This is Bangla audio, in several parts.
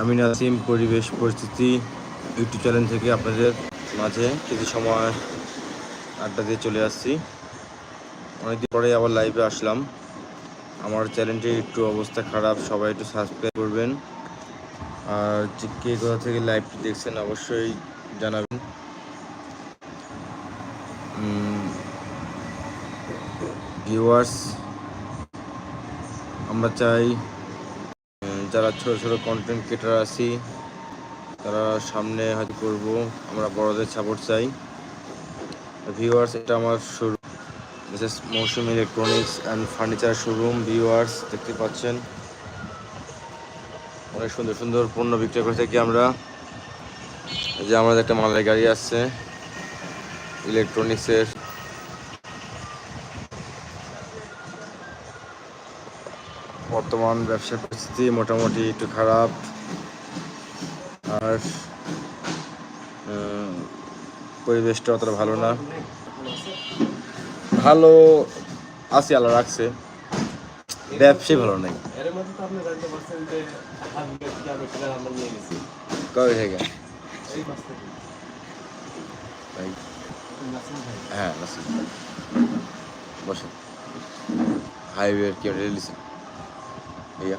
আমি নাসিম, পরিবেশ পরিস্থিতি ইউটিউব চ্যানেল থেকে আপনাদের মাঝে কিছু সময় আড্ডা দিয়ে চলে আসছি। অনেকদিন পরে আবার লাইভে আসলাম। আমার চ্যানেলটির একটু অবস্থা খারাপ, সবাই একটু সাবস্ক্রাইব করবেন। আর কে কোথা থেকে লাইভটি দেখছেন অবশ্যই জানাবেন। ভিউয়ার্স আমরা চাই যারা ছোট ছোট কন্টেন্ট ক্রিয়েটার আছি, তারা সামনে হয়তো করব। আমরা বড়দের সাপোর্ট চাই। ভিউয়ার্স এটা আমার শুরু। Mrs Mousum electronics and furniture showroom viewers দেখতে পাচ্ছেন। অনেক সুন্দর সুন্দর পণ্য বিক্রয় করে থাকি আমরা। যে আমাদের একটা মালের গাড়ি আসছে। ইলেকট্রনিক্সের বর্তমান ব্যবসার পরিস্থিতি মোটামুটি একটু খারাপ। আর পরিবেশটা অতটা ভালো না। ভালো আছে, আল্লাহ রাখছে। ব্যবসাই ভালো নাই। কবে থেকে? হ্যাঁ বসে হাইওয়ে কি রিলিজ ভাইয়া?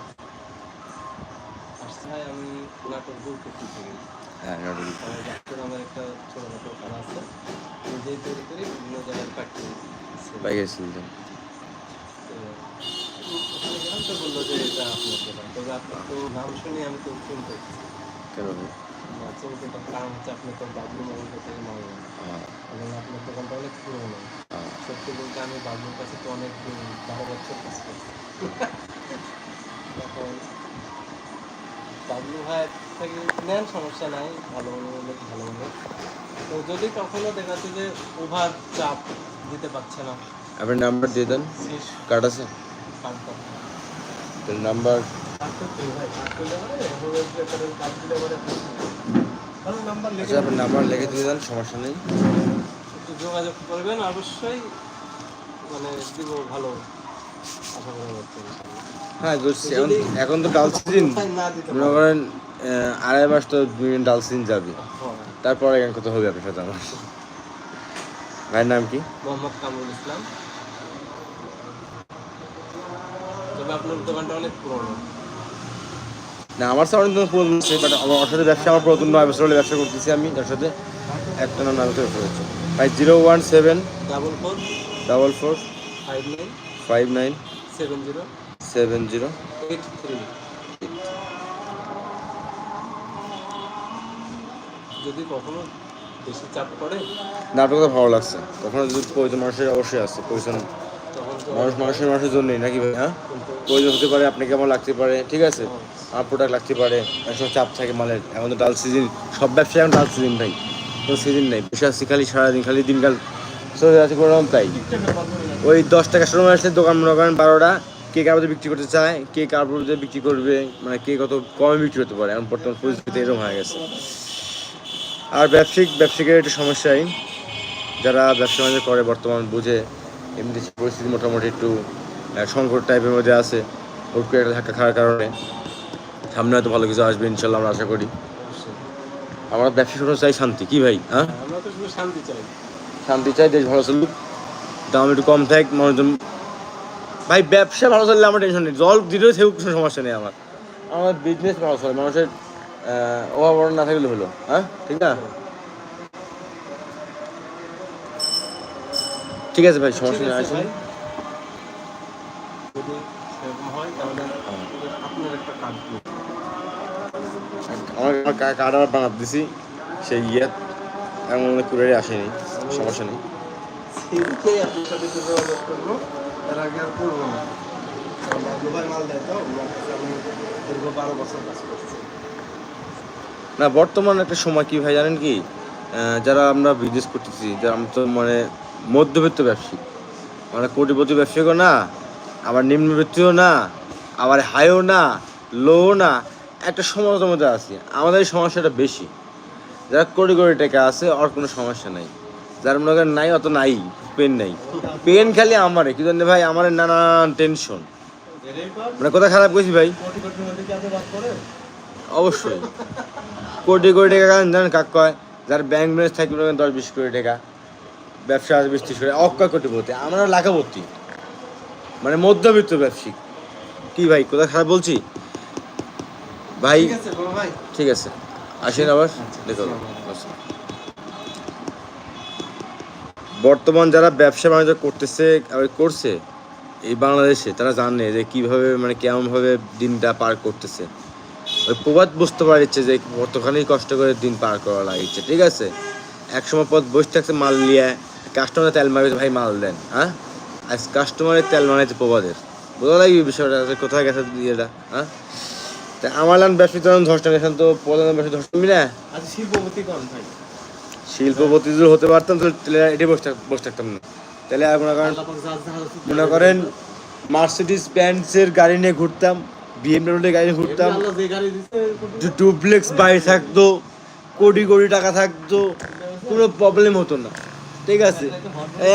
আসছে ভাই আমি নাটক গুরুত্বপূর্ণ থেকে হ্যাঁ নাটক আমার ডাক্তার আমার একটা ছোটখাটো কাজ আছে। নিজেই তৈরি করি বিভিন্ন জায়গায় পাঠিয়ে বাইকে ছিলেন তো বলল যে এটা আপনার দোকান তবে আপনার তো নাম শুনে আমি তো চিনতে কেন ভাই না কারণ হচ্ছে আপনি তো বাবলু মহন্ত থেকে হ্যাঁ। এবং আপনার দোকানটা অনেক পুরোনো। হ্যাঁ। সত্যি বলতে আমি বাবলুর কাছে তো অনেক বারো বছর কাজ করছি। বাবলু ভাই থেকে নেন সমস্যা নাই ভালো হলে ভালো মনে তো যদি কখনো দেখাচ্ছে যে ওভার চাপ দিতে পারছে না আপনার নাম্বার দিয়ে দেন। কার্ড আছে? নাম্বার নাম্বার আচ্ছা আপনার নাম্বার লিখে দিয়ে দেন সমস্যা নেই। একটু যোগাযোগ করবেন অবশ্যই মানে দিব ভালো। আশা করা হ্যাঁ বুঝছি এখন তো ডাল সিজন। মনে করেন আড়াই মাস তো ডাল সিজন যাবে। তারপরে এখন কত হবে আপনার সাথে আমার? ভাইয়ের নাম কি? মোহাম্মদ কামরুল ইসলাম। তবে আপনার দোকানটা অনেক পুরনো। না আমার সাথে অনেক পুরো আছে বাট আমার ওর সাথে ব্যবসা আমার প্রথম নয় বছর হলে ব্যবসা করতেছি আমি তার সাথে একটা নাম নামে ব্যবসা করছি। ভাই zero one seven double four double four five nine five nine seven zero seven zero eight three যদি কখনো বেশি চাপ পড়ে? নাটক তো ভালো লাগছে। তখন যদি প্রয়োজন মানুষের অবশ্যই আছে প্রয়োজন মানুষ মানুষের মানুষের জন্যই নাকি ভাই হ্যাঁ? প্রয়োজন হতে পারে আপনাকে কেমন লাগতে পারে ঠিক আছে? আমার প্রোডাক্ট লাগতে পারে একসময় চাপ থাকে মালের। এখন তো ডাল সিজন সব ব্যবসায় এখন ডাল সিজন ভাই। কোনো সিজন নেই। বসে আসছি খালি সারাদিন খালি দিনকাল চলে যাচ্ছে কোনো তাই। ওই দশ টাকা সময় আসলে দোকান মনে করেন বারোটা কে কার বিক্রি করতে চায় কে কার বিক্রি করবে মানে কে কত কমে বিক্রি করতে পারে এখন বর্তমান পরিস্থিতি এরকম হয়ে গেছে। আর ব্যবসায়িক ব্যবসায়িকের একটু সমস্যাই যারা ব্যবসা বাণিজ্য করে বর্তমান বুঝে এমনি পরিস্থিতি মোটামুটি একটু সংকট টাইপের মধ্যে আছে হুট করে একটা ধাক্কা খাওয়ার কারণে সামনে হয়তো ভালো কিছু আসবে ইনশাল্লাহ আমরা আশা করি। আমরা ব্যবসা শুরু চাই শান্তি কি ভাই? হ্যাঁ? আমরা তো শুধু শান্তি চাই। শান্তি চাই দেশ ভালো চলুক দাম একটু কম থাক মানুষজন ভাই, ব্যবসা ভালো চললে আমার টেনশন নেই। জল দিলেও সেও কোনো সমস্যা নেই আমার। আমার বিজনেস ভালো চলে, মানুষের অভাব না থাকলে হলো হ্যাঁ? ঠিক না? ঠিক আছে ভাই, সমস্যা নেই, আসুন। আমার কার্ড আবার বানাতে দিছি, সেই ইয়ে। এমন মনে কুরিয়ারে আসেনি, সমস্যা নেই। আপনার সাথে না। বর্তমান একটা সময় কি ভাই জানেন কি? যারা আমরা বিজনেস করতেছি যারা আমরা তো মানে মধ্যবিত্ত ব্যবসায়ী মানে কোটিপতি ব্যবসায়ীও না, আবার নিম্নবিত্তও না, আবার হাইও না লো না, একটা সমস্যার মধ্যে আছে। আমাদের এই সমস্যাটা বেশি। যারা কোটি কোটি টাকা আছে আর কোনো সমস্যা নাই। যার মনে করেন নাই, অত নাই। পেন নাই। পেন খালি আমারে কি জানি ভাই? আমার নানান টেনশন। মানে কোথায় খারাপ গেছি ভাই? অবশ্যই। কোটি কোটি টাকা জানেন কাক কয়? যার ব্যাংক ব্যালেন্স থাকবে দশ বিশ কোটি টাকা। ব্যবসা আছে বিশ ত্রিশ কোটি অক্ষয় কোটিপতি। আমরা লাখাপতি। মানে মধ্যবিত্ত ব্যবসায়িক। কি ভাই কোথায় খারাপ বলছি? ভাই ঠিক আছে বড় ভাই। ঠিক আছে। আসেন আবার। দেখো। বর্তমান যারা ব্যবসা বাণিজ্য করতেছে করছে এই বাংলাদেশে, তারা জানে যে কীভাবে মানে কেমনভাবে দিনটা পার করতেছে। ওই প্রবাদ বুঝতে পারছে যে কতখানি কষ্ট করে দিন পার করা লাগিচ্ছে ঠিক আছে? এক সময় পর বসে থাকছে মাল নিয়ে কাস্টমারের তেল মারবে ভাই, মাল দেন হ্যাঁ? আজ কাস্টমারের তেল মারাইছে প্রবাদের। বোঝা লাগবে বিষয়টা কোথায় গেছে ইয়েটা হ্যাঁ? তা আমার লান ব্যবসা ধর্ষণ গেছেন তো প্রধান ব্যবসা ধর্ষণ মিলে শিল্পপতি ভাই। শিল্পপতি যদি হতে পারতাম তাহলে এটি বসে থাক- বসে থাকতাম না। তাহলে মনে করেন মনে করেন মার্সিডিস ব্যান্ডসের গাড়ি নিয়ে ঘুরতাম বিএমডব্লিউ গাড়ি নিয়ে ঘুরতাম ডুপ্লেক্স বাড়ি থাকতো কোটি কোটি টাকা থাকতো কোনো প্রবলেম হতো না। ঠিক আছে?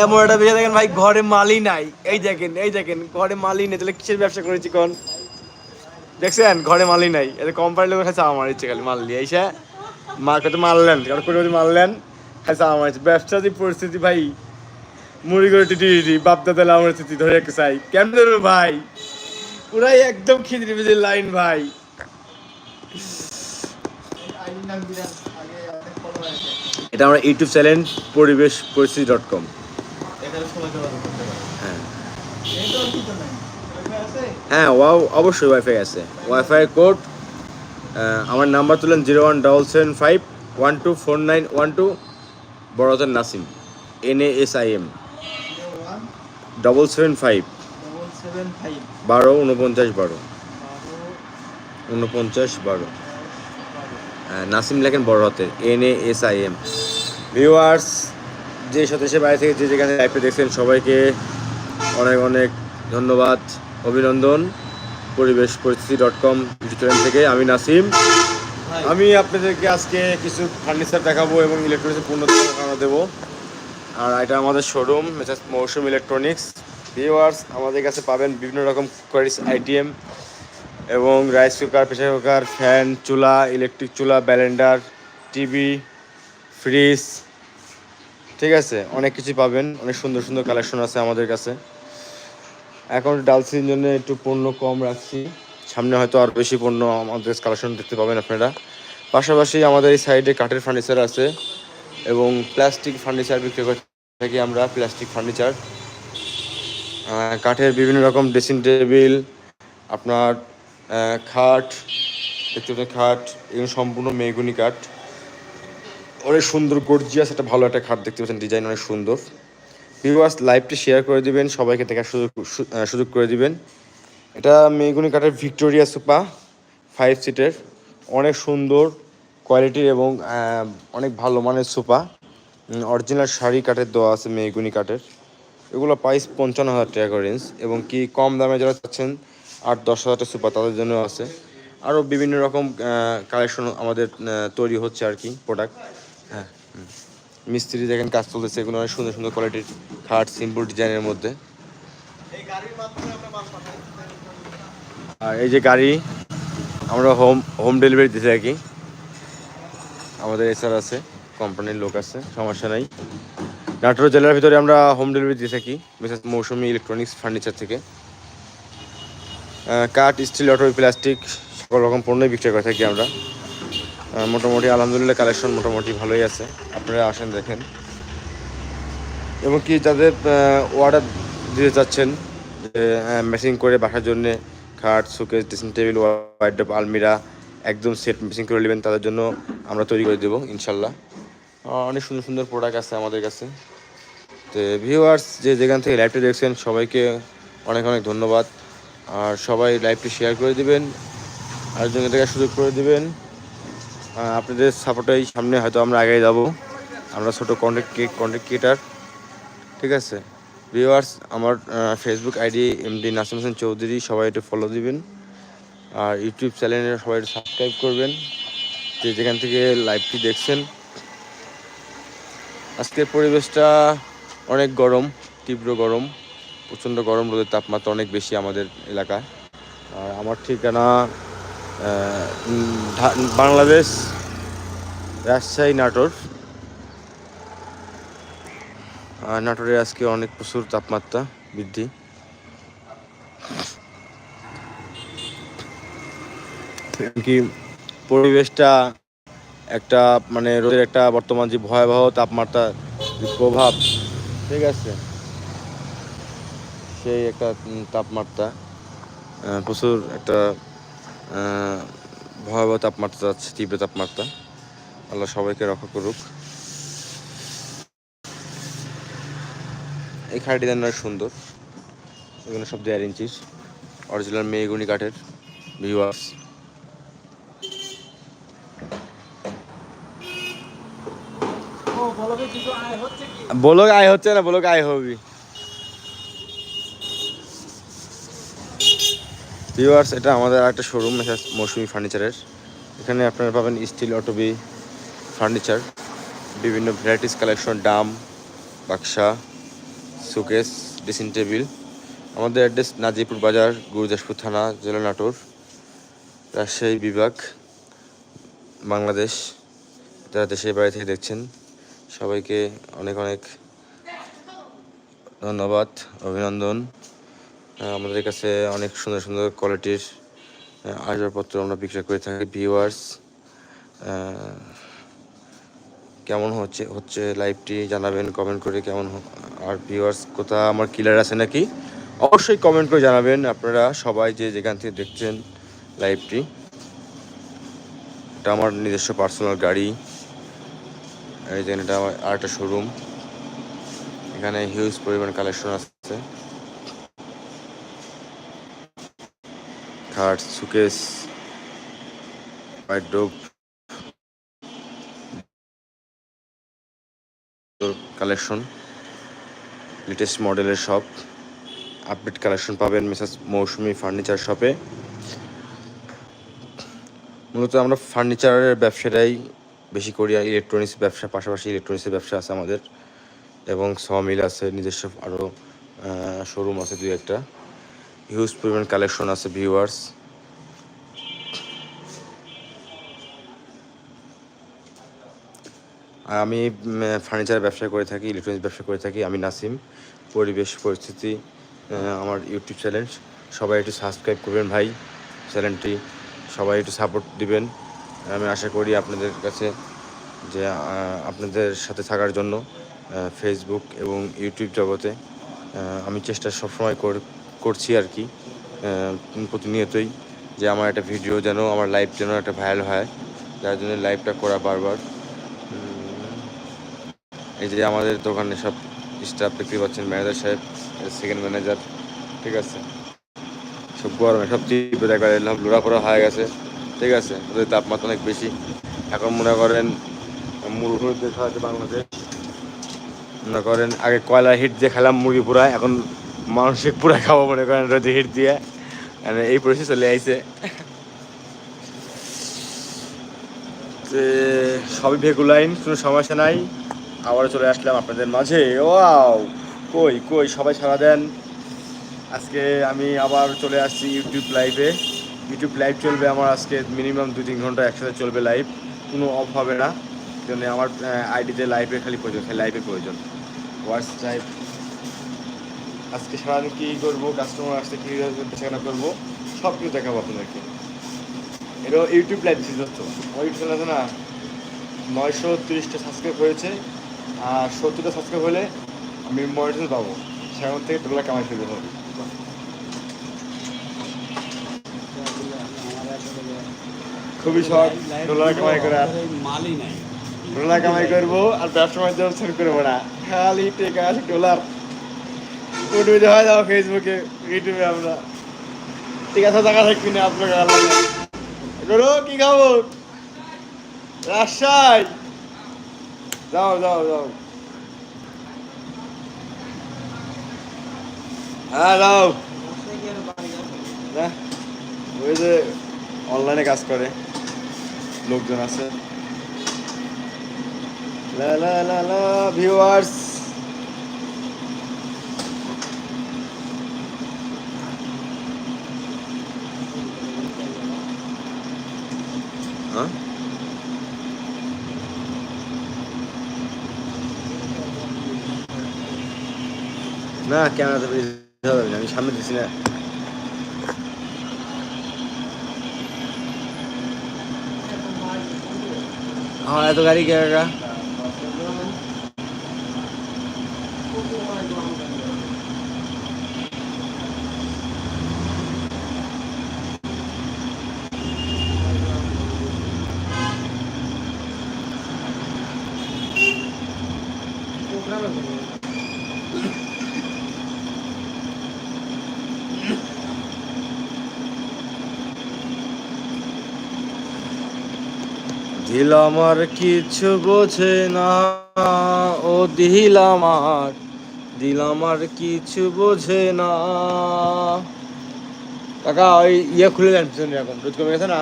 এমন একটা বিষয় দেখেন ভাই ঘরে মালই নাই। এই দেখেন এই দেখেন ঘরে মালই নেই তাহলে কিসের ব্যবসা করেছি কোন? দেখছেন? ঘরে মালই নাই। এটা কোম্পানির লোক খাচ্ছে আমার ইচ্ছে খালি মাল দিয়ে এসে মার্কেটে মারলেন কারণ কোটি মারলেন খাচ্ছে আমার ইচ্ছে ব্যবসা পরিস্থিতি ভাই, মুড়ি করে টিটি টিটি, বাপ আমার স্থিতি ধরে একটা চাই কেমন ভাই? পুরাই একদম খিদরি বিজির লাইন ভাই। এটা আমরা ইউটিউব চ্যানেল পরিবেশ পরিস্থিতি ডট কম হ্যাঁ। হ্যাঁ ওয়াও, অবশ্যই ওয়াইফাই আছে। ওয়াইফাই কোড আমার নাম্বার তুলেন zero one double seven five one two four nine one two. বড়দের Nasim N A S I M double seven five বারো উনপঞ্চাশ বারো। উনপঞ্চাশ বারো। হ্যাঁ, নাসিম লেখেন বড় হাতের N A S I M viewers যে সদস্যের বাইরে থেকে যে যেখানে লাইভে দেখছেন সবাইকে অনেক অনেক ধন্যবাদ অভিনন্দন। পরিবেশ পরিস্থিতি ডট কম থেকে আমি নাসিম। আমি আপনাদেরকে আজকে কিছু ফার্নিচার দেখাবো এবং ইলেকট্রনিক্সের পূর্ণ ধারণা দেবো। আর এটা আমাদের শোরুম মেসাজ মৌসুম ইলেকট্রনিক্স ভিওয়ার্স আমাদের কাছে পাবেন বিভিন্ন রকম কোয়ারিস আইটিএম এবং rice cooker pressure cooker fan চুলা ইলেকট্রিক চুলা ব্যালেন্ডার টিভি ফ্রিজ ঠিক আছে, অনেক কিছু পাবেন। অনেক সুন্দর সুন্দর কালেকশন আছে আমাদের কাছে। এখন ডাল সিজনের জন্য একটু পণ্য কম রাখছি। সামনে হয়তো আর বেশি পণ্য আমাদের কালেকশন দেখতে পাবেন আপনারা। পাশাপাশি আমাদের এই সাইডে কাঠের ফার্নিচার আছে এবং প্লাস্টিক ফার্নিচার বিক্রি করে থাকি আমরা প্লাস্টিক ফার্নিচার কাঠের বিভিন্ন রকম ড্রেসিং টেবিল আপনার খাট পাচ্ছেন খাট এবং সম্পূর্ণ মেগুনি কাঠ। অনেক সুন্দর গর্জিয়াস একটা ভালো একটা খাট দেখতে পাচ্ছেন ডিজাইন অনেক সুন্দর। ভিউয়ার্স লাইভটি শেয়ার করে দিবেন, সবাইকে দেখার সুযোগ সুযোগ করে দিবেন। এটা মেগুনি কাঠের ভিক্টোরিয়া সোফা ফাইভ সিটের অনেক সুন্দর কোয়ালিটির এবং অনেক ভালো মানের সোফা অরিজিনাল শাড়ি কাঠের দেওয়া আছে মেগুনি কাঠের। এগুলো প্রাইস পঞ্চান্ন হাজার টাকা রেঞ্জ এবং কি কম দামে যারা চাচ্ছেন, আট দশ হাজার টাকা সোফা তাদের জন্য আছে। আরও বিভিন্ন রকম কালেকশন আমাদের তৈরি হচ্ছে আর কি প্রোডাক্ট হ্যাঁ মিস্ত্রি দেখেন কাজ চলতেছে, এগুলো অনেক সুন্দর সুন্দর কোয়ালিটির খাট সিম্পল ডিজাইনের মধ্যে এই গাড়ির মাধ্যমে আমরা মাল পাঠাই আর এই যে গাড়ি, আমরা হোম হোম ডেলিভারি দিতে থাকি। আমাদের এসআর আছে কোম্পানির লোক আছে, সমস্যা নাই। নাটোর জেলার ভিতরে আমরা হোম ডেলিভারি দিয়ে থাকি, বিশেষ মৌসুমি ইলেকট্রনিক্স ফার্নিচার থেকে। কাঠ স্টিল অটো প্লাস্টিক সকল রকম পণ্যই বিক্রি করে থাকি আমরা। মোটামুটি আলহামদুলিল্লাহ কালেকশন মোটামুটি ভালোই আছে, আপনারা আসেন দেখেন। এবং কি যাদের অর্ডার দিতে চাচ্ছেন, যে মেশিন করে বাসার জন্যে খাট সুকেস ড্রেসিং টেবিল ওয়াইড্রপ আলমিরা একদম সেট মেশিং করে নেবেন তাদের জন্য আমরা তৈরি করে দেবো ইনশাল্লাহ। অনেক সুন্দর সুন্দর প্রোডাক্ট আছে আমাদের কাছে। তো ভিউয়ার্স যে যেখান থেকে লাইভটি দেখছেন সবাইকে অনেক অনেক ধন্যবাদ। আর সবাই লাইভটি শেয়ার করে দিবেন আর জন্য দেখার সুযোগ করে দিবেন। আপনাদের সাপোর্টেই সামনে হয়তো আমরা আগে যাব। আমরা ছোটো কন্টেন্ট কন্টেন্ট ক্রিয়েটার ঠিক আছে? ভিউয়ার্স, আমার Facebook ID MD Nasim Hossain Chowdhury, সবাই একটু ফলো দিবেন। আর ইউটিউব চ্যানেলে সবাই একটু সাবস্ক্রাইব করবেন, যে যেখান থেকে লাইভটি দেখছেন। আজকের পরিবেশটা অনেক গরম, তীব্র গরম, প্রচণ্ড গরম, রোদের তাপমাত্রা অনেক বেশি আমাদের এলাকায়। আর আমার ঠিকানা বাংলাদেশ রাজশাহী নাটোর। নাটোরে আজকে অনেক প্রচুর তাপমাত্রা বৃদ্ধি। কি পরিবেশটা একটা মানে রোদের একটা বর্তমান যে ভয়াবহ তাপমাত্রা যে প্রভাব, ঠিক আছে? সেই একটা তাপমাত্রা প্রচুর একটা ভয়াবহ তাপমাত্রা যাচ্ছে তীব্র তাপমাত্রা। আল্লাহ সবাইকে রক্ষা করুক। এই দেন অনেক সুন্দর। এগুলো সব দেড় ইঞ্চির অরিজিনাল মেয়েগুনি কাঠের ভিউয়ার্স ও বলো আয় হচ্ছে না বলো আয় হবি। ভিউয়ার্স এটা আমাদের একটা শোরুম মৌসুমি ফার্নিচারের এখানে আপনারা পাবেন স্টিল অটোবি ফার্নিচার বিভিন্ন ভ্যারাইটিস কালেকশন ডাম বাক্সা। Showcase, dressing table. আমাদের অ্যাড্রেস নাজিপুর বাজার, গুরুদাসপুর থানা, জেলা নাটোর, রাজশাহী বিভাগ, বাংলাদেশ। যারা দেশের বাইরে থেকে দেখছেন, সবাইকে অনেক অনেক ধন্যবাদ, অভিনন্দন। আমাদের কাছে অনেক সুন্দর সুন্দর কোয়ালিটির আসবাবপত্র আমরা বিক্রয় করে থাকি ভিউয়ার্স কেমন হচ্ছে হচ্ছে লাইভটি জানাবেন কমেন্ট করে কেমন আর ভিউয়ার্স কোথা আমার কিলার আছে নাকি? অবশ্যই কমেন্ট করে জানাবেন, আপনারা সবাই যে যেখান থেকে দেখছেন লাইভটি এটা আমার নিজস্ব পার্সোনাল গাড়ি। এই যে এটা আমার আর একটা শোরুম এখানে হিউজ পরিমাণ কালেকশন আছে। খাট সুকেস ওয়াইড্রোব কালেকশন লেটেস্ট মডেলের শপ আপডেট কালেকশন পাবেন মেসাজ মৌসুমি ফার্নিচার শপে মূলত আমরা ফার্নিচারের ব্যবসাটাই বেশি করি, আর ইলেকট্রনিক্স ব্যবসা, পাশাপাশি ইলেকট্রনিক্সের ব্যবসা আছে আমাদের। এবং স মিল আছে, নিজস্ব আরও শোরুম আছে দুই একটা। হিউজ পরিমাণ কালেকশন আছে ভিউয়ার্স আমি ফার্নিচার ব্যবসা করে থাকি ইলেকট্রনিক্স ব্যবসা করে থাকি, আমি নাসিম। পরিবেশ, পরিস্থিতি আমার ইউটিউব চ্যানেল সবাই একটু সাবস্ক্রাইব করবেন ভাই চ্যানেলটি সবাই একটু সাপোর্ট দিবেন। আমি আশা করি আপনাদের কাছে যে আপনাদের সাথে থাকার জন্য ফেসবুক এবং ইউটিউব জগতে আমি চেষ্টা সবসময় কর- করছি আর কি। প্রতিনিয়তই যে আমার একটা ভিডিও যেন, আমার লাইভ যেন একটা ভাইরাল হয়। যার জন্য লাইভটা করা বারবার। এই যে আমাদের দোকানে সব স্টাফ দেখতে পাচ্ছেন ম্যানেজার সাহেব সেকেন্ড ম্যানেজার ঠিক আছে? সব গরমে সব তীব্র একবার এলাম লোড়াপড়া হয়ে গেছে, ঠিক আছে? ওদের তাপমাত্রা অনেক বেশি। এখন মনে করেন মুরগির দেখা আছে বাংলাদেশ। মনে করেন, আগে কয়লা হিট দিয়ে খেলাম মুরগি পুরা এখন মানসিক পুরা খাব মনে করেন, রোদে হিট দিয়ে। মানে এই পরিস্থিতি চলে আইছে। সবই ভেগুলাইন কোনো সমস্যা নাই। আবারও চলে আসলাম আপনাদের মাঝে। ওয়াও! কই কই, সবাই সারা দেন। আজকে আমি আবার চলে আসছি ইউটিউব লাইভে ইউটিউব লাইভ চলবে আমার আজকে মিনিমাম দু তিন ঘণ্টা একসাথে চলবে লাইভ কোনো অফ হবে না। জন্য আমার আইডিতে লাইভে খালি প্রয়োজন খালি লাইভে প্রয়োজন। হোয়াটস লাইভ আজকে সারাদিন কী করব কাস্টমার আসতে কী বেচাকেনা করব সব কিছু দেখাবো আপনাদেরকে। এটা ইউটিউব লাইভ দিচ্ছি দোস্ত আমার ইউটিউব না, নয়শো তিরিশটা সাবস্ক্রাইব হয়েছে। সত্তরটা সাবস্ক্রাইব হলে আমি মনিটর পাবো। সেখান থেকে টোটাল কামাই ফেলতে হবে। খুবই শখ। ডলার কামাই করার। মালই নাই ডলার কামাই করব আর ব্যবসা বাণিজ্য শুরু করব না। খালি টেকা আছে ডলার ইউটিউবে হয় যাও ফেসবুকে ইউটিউবে আমরা। ঠিক আছে, টাকা থাকবি না আপনাকে করো কি খবর? রাজশাহী। যাও যাও যাও। হ্যাঁ যাও। না ওই যে অনলাইনে কাজ করে। লোকজন আছে। লা লা লা লা ভিউয়ার্স হ্যাঁ না ক্যামেরাতে হবে আমি সামনে দিছি না। হ্যাঁ এত গাড়ি কে কাকা দিল আমার কিছু বোঝে না। ও দিল আমার দিল আমার কিছু বোঝে না। কাকা, ওই ইয়ে খুলে দেন পিছনে এখন, রোজ কমে গেছে না?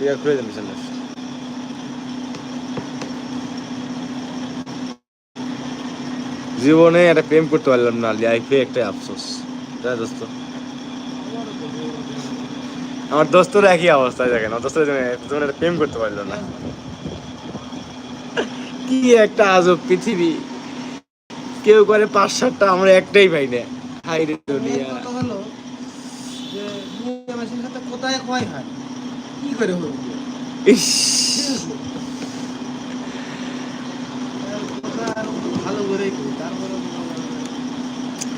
ইয়ে খুলে দেন পিছনে। জীবনে একটা প্রেম করতে পারলাম না লাইফে একটা আফসোস। তাই দোস্ত। আমার দোস্তর একই অবস্থায় দেখেন আমার দোস্তর জীবনে একটা প্রেম করতে পারল না। কি একটা আজব পৃথিবী। কেউ করে পাঁচ সাতটা আমরা একটাই পাই না। হাই রে দুনিয়া। কোথায় হয়? কি করে হলো ইস।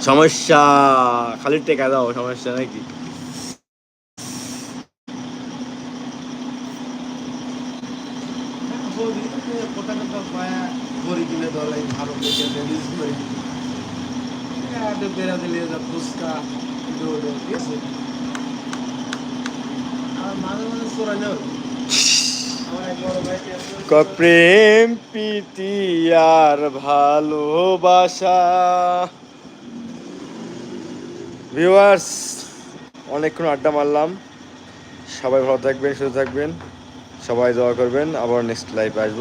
সমস্যা খালি টেকা দাও সমস্যা নাকি বৌদি কোথা কোথা পায়া গড়ি কিনে দলাই ভালো লেগে রিলিজ করে আগে বেড়া দিলে যা ফুচকা, দৌড় ঠিক আছে আর মাঝে মাঝে নেও প্রেম, প্রীতি আর ভালোবাসা। ভিউয়ার্স অনেকক্ষণ আড্ডা মারলাম। সবাই ভালো থাকবেন, সুস্থ থাকবেন। সবাই দোয়া করবেন। আবার নেক্সট লাইভে আসব।